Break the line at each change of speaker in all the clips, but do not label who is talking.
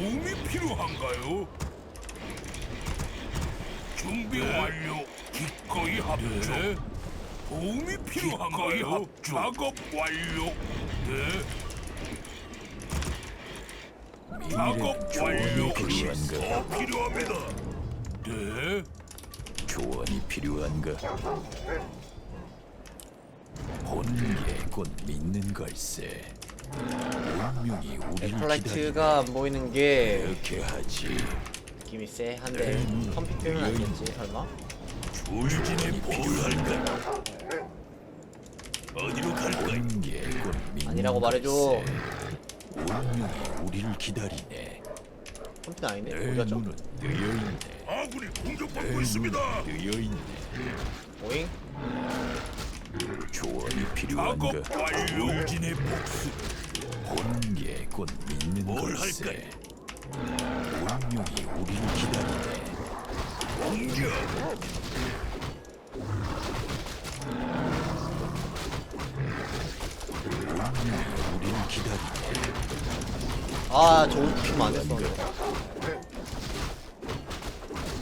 도움이 필요한가요? 준비 완료. 기꺼이 합주. 도움이 필요한가요? 작업 완료. 네. 작업 완료.
필요한가?
더 필요합니다. 네.
조언이 필요한가? 보는 게곧 믿는 걸세. 운명이 우리를 기다리고
플라이트가 안 보이는 게
이렇게 하지.
느낌이 쎄한데 컴퓨터는 아니겠지 설마?
울진에 필요할까? 어디로 갈까?
게
아니라고 말해줘.
운명이 우리를 기다리네.
컴퓨터 아닌데?
내
어디 갔죠?
눈은 뜨여 있네.
아군이
내
공격받고 있습니다.
뜨여 있네.
오잉?
조언이
작업
필요한가?
완료. 울진의 복수.
보는 게곧 믿는
뭘
걸세. 운명이 우리를 기다리네.
공격.
운명이 우리를 기다리네.
아, 저 웃기면 안 됐어.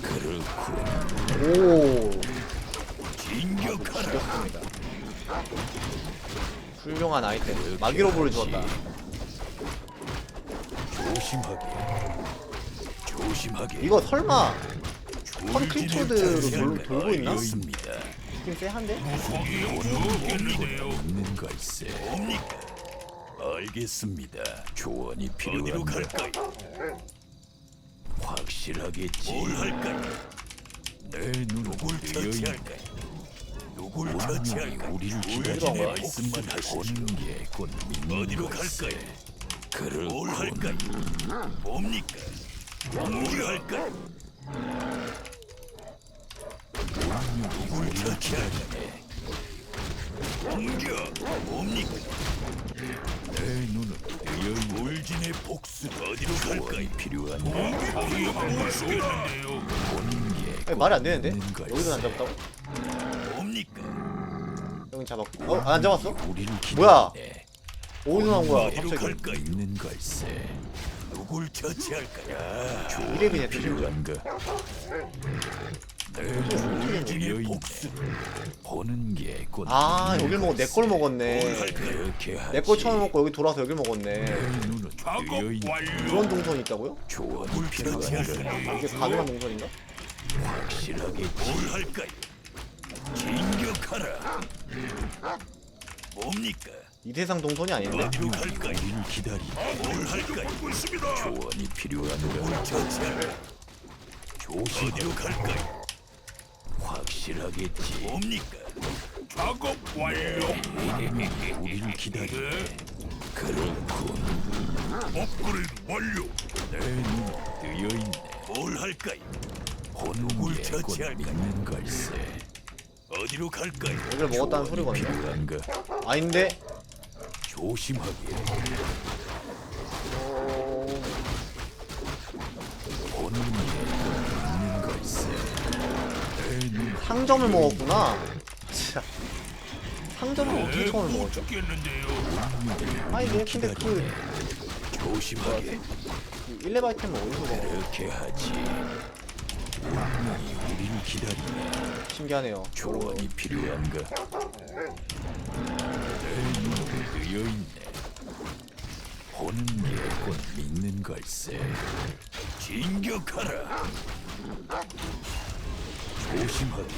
그렇군.
오,
진격하라.
훌륭한 아이템. 마기로브를 주었다.
조심하게. 조심하게.
이거 설마 돌, 돌고 있나?
있습니다.
느낌 쎄한데?
있는 걸세.
뭡니까?
알겠습니다. 조언이 필요한가?
갈까요?
확실하겠지.
뭘 할까요?
내
누굴
뜨여.
처치할까요? 누굴
운명이
처치할까요?
우리를 기다리네.
말씀만 하시죠.
보는 게곧
어디로. 갈까요?
그렇군.
뭘 할까요? 뭡니까? 뭘 할까요? 누굴 처치할까요? 공격! 뭡니까?
내 눈은.
울진의 복수 어디로 갈까요? 공격이.
보는 게
아니,
곧
말이 안 되는데? 여기서 안 잡았다고?
뭡니까?
여긴 잡았고. 어? 안 잡았어?
우리를
뭐야?
기다리네.
어디서 나온 거야,
어디로
갑자기?
갈까요?
믿는 걸세.
누굴 처치할까요?
이름이네,
필요한가? 내 눈은
울진의
뜨여 있네.
복수
보는 게 곧
아, 여길 먹어. 내걸 먹었네.
그렇게 하지.
내 걸 처음 먹고 여기 돌아서 여길 먹었네.
내 눈은
작업
뜨여 있네.
완료.
그런 동선이 있다고요?
조언이 필요한가?
처치할까요?
이게 가능한 동선인가?
확실하겠지.
뭘 할까요? 진격하라. 뭡니까?
이 세상 동선이 아닌데?
어디로 갈까요?
우리를 기다리네.
뭘 할까요? 있습니다.
조언이 필요한가?
처치할까?
조심.
어디로 갈까요?
확실하겠지.
뭡니까? 작업 완료.
우리를 기다리네.
네,
그렇군.
업그레이드 완료.
뜨여 있네.
뭘 할까요?
게곧
처치할까요?
믿는 걸세.
어디로 갈까요?
여기를 먹었다는 소리거든요?
필요한가?
아닌데?
조심하게. 보는 걸세. 내
상점을 먹었구나. 참. 상점을 어떻게 처음에
못
먹었죠?
죽겠는데요.
아니, 내 근데 그,
조심하게.
그 1레 아이템은 어디서 먹어?
그렇게 하지. 운명이 기다리네.
신기하네요.
조언이 필요한가? 내 뜨여 있네. 보는 게곧 믿는 걸세.
진격하라.
조심하게.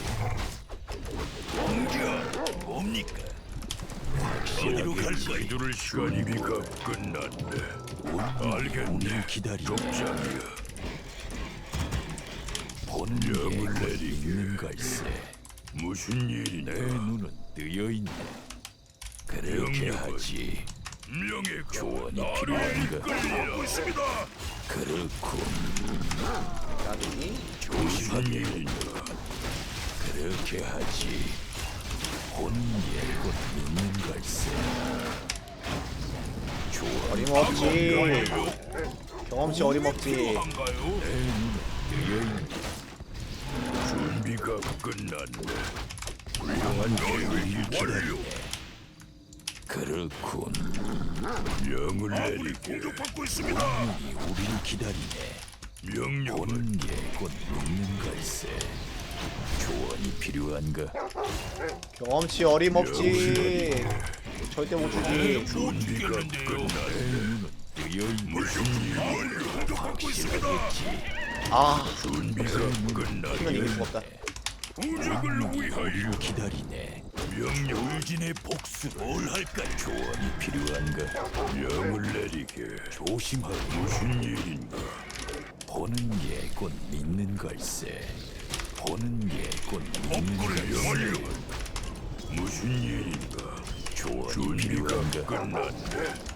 공격. 뭡니까? 어디로
확실하겠지.
갈까요? 이들을 시간이니까 끝났네. 알겠네.
기다리네.
족장이야.
보는 게
명을
곧
내리게.
믿는 걸세.
무슨
내
일이냐?
눈은 뜨여 있네. 그렇게 하지.
명예가
조언이
나를
필요한가?
이끌고 있습니다.
그렇군.
나중에
무슨 일이냐?
그렇게 하지. 게곧 믿는 걸세. 조언이
어림없지. 경험치 어림없지.
필요한가요? 준비가 끝났네. 훌륭한 계획이 완료.
그렇군.
명을 내리게. 공격받고 있습니다.
이 우리를 기다리네.
명령을
보는 게곧 믿는 걸세. 조언이 필요한가?
경험치 어림없지. 절대 못 주지.
무슨. 공격받고 있습니다.
아,
준비가
이건. 이길 수가 없다.
우주를 위하여
우리를 기다리네.
명령
울진의 복수를 뭘 할까? 조언이 필요한가?
명을 내리게.
조심하고
무슨 일인가?
보는 게곧 믿는 걸세. 보는 게곧 믿는 걸세.
명령. 무슨 일인가?
조언이
준비가
필요한가?
끝났네.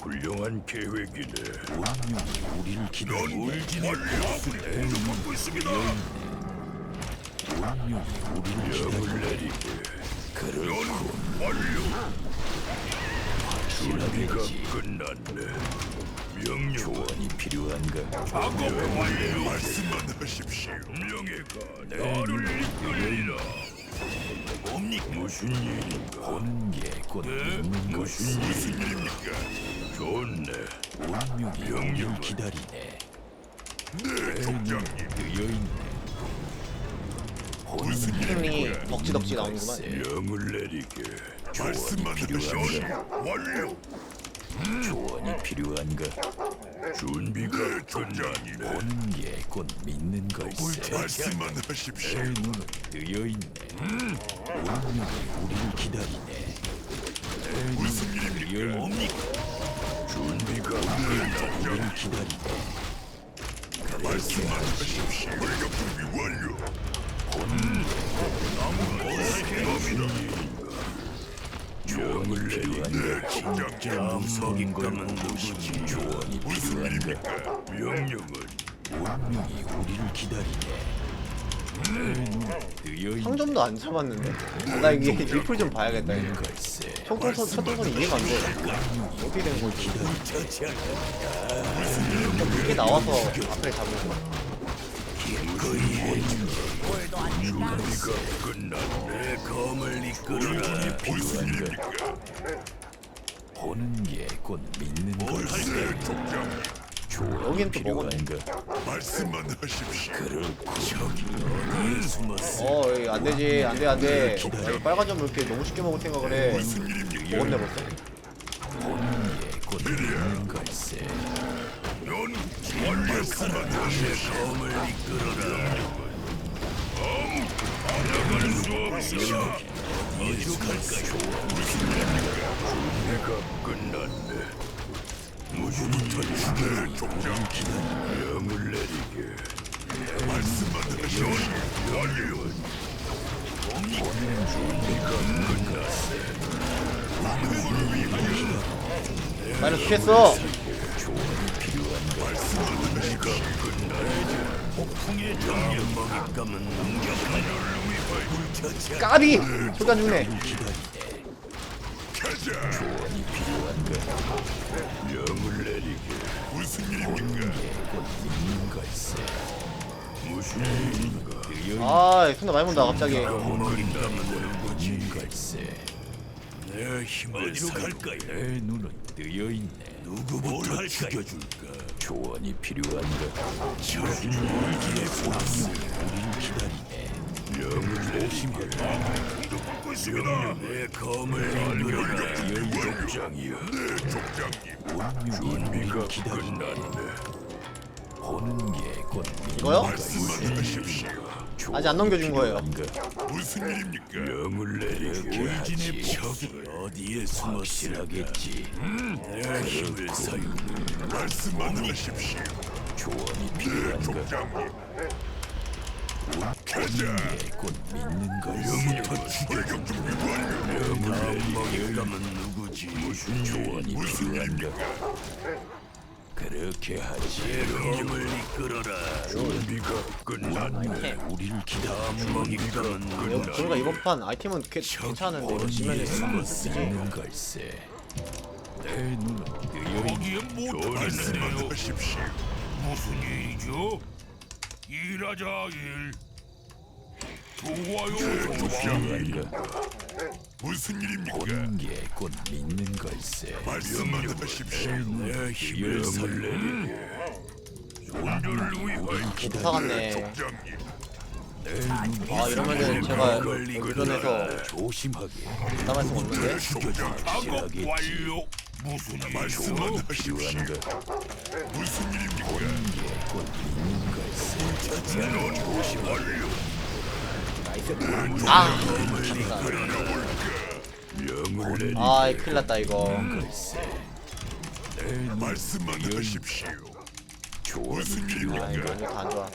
훌륭한 계획이네.
운명이 우리를 기다리네.
울진의 복수를 공격받고 있습니다.
운명이 우리를 기다리네.
명을 내리게.
그렇군.
완료. 준비가. 끝났네. 명령.
조언이 필요한가?
작업 완료. 말씀만 하십시오. 명예가 나를 이끌리라. 뭡니까? 무슨 일인가?
보는 게곧 믿는
무슨
걸세.
일입니까? 좋네.
운명이 우리를 기다리네.
네, 족장님.
뜨여있네.
형이 덕지덕지 나오는구만.
명을 내리게.
조언이 필요한가?
완료.
조언이 필요한가?
준비가 끝났네.
게곧 믿는 걸세.
말씀만 하십시오.
내 눈은 뜨여 있네. 운명이 우리를 기다리네. 내 눈은 뜨여있네.
준비가 끝났네.
우리를 기다리네.
말씀만 하십시오. 물격 준비 완료. 진짜
무서운 감은 누구지? 조언이 필요한가?
명령은
운명이 우리를 기다리네. 내
상점도 안 잡았는데. 아, 나 이게 리플 좀 봐야겠다. 이거.
걸세.
총통선 첫통선이 이해가 안 돼. 어떻게 된 거지? 이게 나와서 앞에 잡는 거야.
준비가 끝났네. 검을 이끌어라.
필요한가? 보는 게곧 믿는 걸세.
여긴 또 먹었네.
필요한가?
말씀만 하십시오.
그렇고 저기 어디에 숨었어?
어, 이안 되지. 안 돼, 안 돼. 야, 이 빨간 점을 이렇게 너무 쉽게 먹을 생각을 해. 먹었네, 벌써.
보는 게곧 믿는 걸세.
넌 말씀만 하십시오. 검을 이끌어라. 나갈 수 없어. 갈까요? 준비가 끝났네. 무슨 일인가? 족장 명을 내리게. 하십시오. 완료. 준비가 끝났어.
마이너스 피했어.
준비가 끝났네. 폭풍의 정령 먹잇감은 불처치
까비! 안 죽네. 아, 손나 많이 본다, 갑자기.
내 힘을 갈까요?
내 눈은 뜨여 있네.
누구부터 죽여줄까?
조언이 필요한가?
무슨 일기에 복수?
우리를 기다리 네.
내리게. 듣고 있습니다. 내 검을 이끌어라. 족장이야. 네, 족장님. 준비가. 끝났네.
보는 게곧 믿는
이거요?
말씀만 하십시오.
아직 안 넘겨준 거예요.
무슨 일입니까? 명을 내리게.
울진의
적이 어디에?
확실하겠지.
내 힘을 사용. 말씀만 하십시오.
조언이 필요한가?
족장님.
곧 믿는 걸세.
불격 준비 완료. 명을 내리게. 감은 누구지? 무슨
조언이 필요한가? 그렇게 하지.
검을 이끌어라. 준비가 끝났네.
우리를 기다리는
이거- 그러니까 이번 판 아이템은 꽤 괜찮은데, 이거 지면은
믿는 걸세. 내 눈은 뜨여
거기에 못 말씀만 하십시오. 무슨 일이죠? 일하자 일. 좋아요. 무슨 일입니까?
보는 게곧 믿는 걸세.
말씀만 하십시오. 내 힘을
부사갔네
족장님.
아 이러면은 제가 운전해서
조심하게.
나갈 수가 없는데
작업 완료. 무슨 말씀만 하십시오. 무슨 일입니까?
곧 믿는 걸세.
완료.
아
명을 내리.
아이 큰일 났다 이거.
말씀만 하십시오. 무슨
아
일입니까?
이거 다안 좋아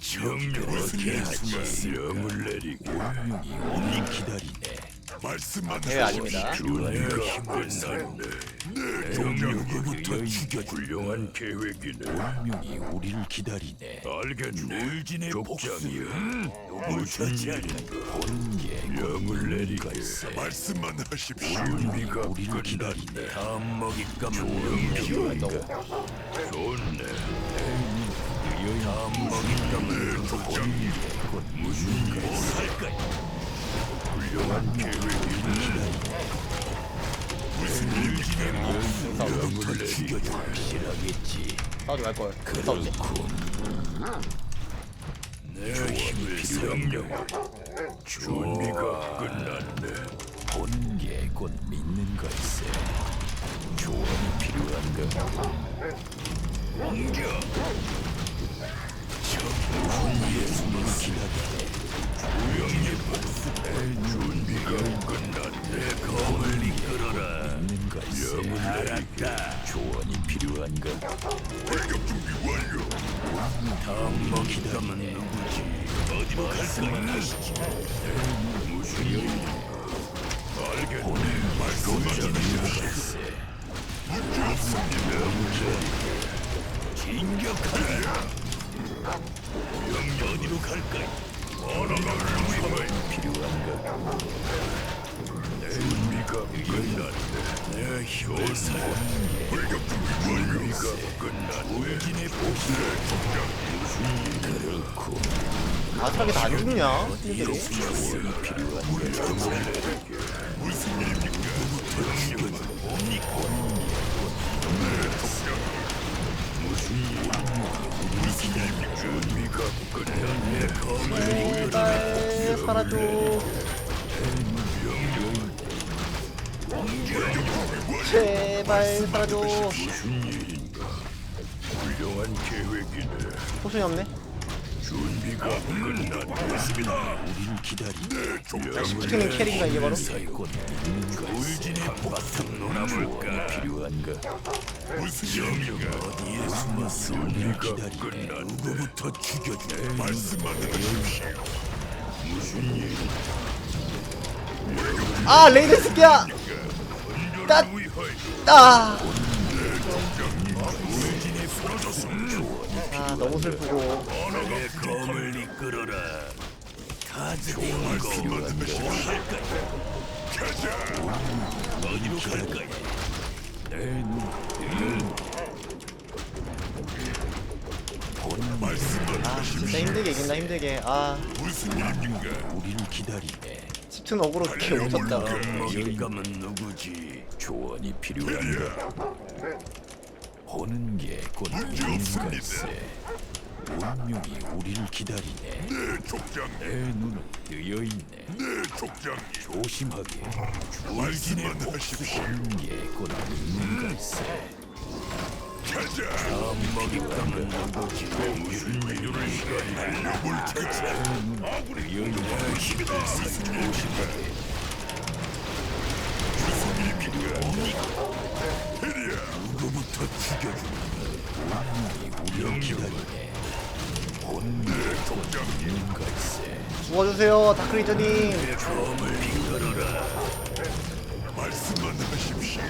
정력을 하지 내리게.
운명이 오늘 기다리네.
말씀만
대회 아닙니다.
주니가 힘을 샀네. 내 정력부터 죽여 훌륭한 계획이네.
운명이 우리를 기다리네.
알겠네. 울진의 복장이야. 무슨 일인가?
게
명을 내리게. 말씀만 하십시오.
운명이
준비가
우리를 기다리네.
다음 먹잇감은 영 필요한가? 좋네. 다음 먹잇감은 족장님. 무슨 일 할까요? 훌륭한 계획이네. 무슨 일진의 목숨부터 죽여줘.
확실하겠지.
싸우지 말걸 싸우지
내 힘을 생명을 준비가 끝났네.
보는 게 곧 믿는 걸세. 조언이 필요한가?
옮겨.
예수를 기다리네.
우영의 복수의 준비가 끝났네. 검을 이끌어라.
믿는 걸세.
알았다.
조언이 필요한가?
공격 준비 완료. 다음 먹잇감은 누구지? 어디로 갈까? 무슨
마지막에 다 안 죽냐.
검을
제발 살아줘 제발 살아줘
무슨 일인가? 훌륭한 계획이네.
포션이 없네
준비가 끝났습니다.
우리를 기다리네.
스팅님 캐릭인가 이게 바로.
울진의 바탕 놀아볼까?
필요한가?
무슨 영역 어디에 숨었어? 준비가 끝났네. 누구부터 죽여줘? 말씀만 하십시오. 무슨 일?
아 레이더
위하여
아. 아 너무 슬프고
내 검을 이끌어라. 어디로 갈까요?
아 진짜 힘들게 이긴다 힘들게 아
무슨?
우리를 기다리네.
집튼 어그로 훔쳤다
먹잇감은 누구지?
조언이 필요한가? 보는 게곧 믿는
없습니다.
걸세. 운명이 우리를 기다리네.
내 족장,
내 눈은 뜨여 있네.
내 족장.
조심하게.
말씀만 하십시오.
보는 게곧 믿는 걸세.
다음 먹잇감은 누구지? 무슨 일을 날려볼 테지. 아군이. 무슨 일입니까? 뭡니까? 테리야, 누구부터 죽여주마.
우리를 기다리네. 곧 믿는 걸세.
죽어주세요 다크리저님
검을 이끌어라. 말씀만 하십시오.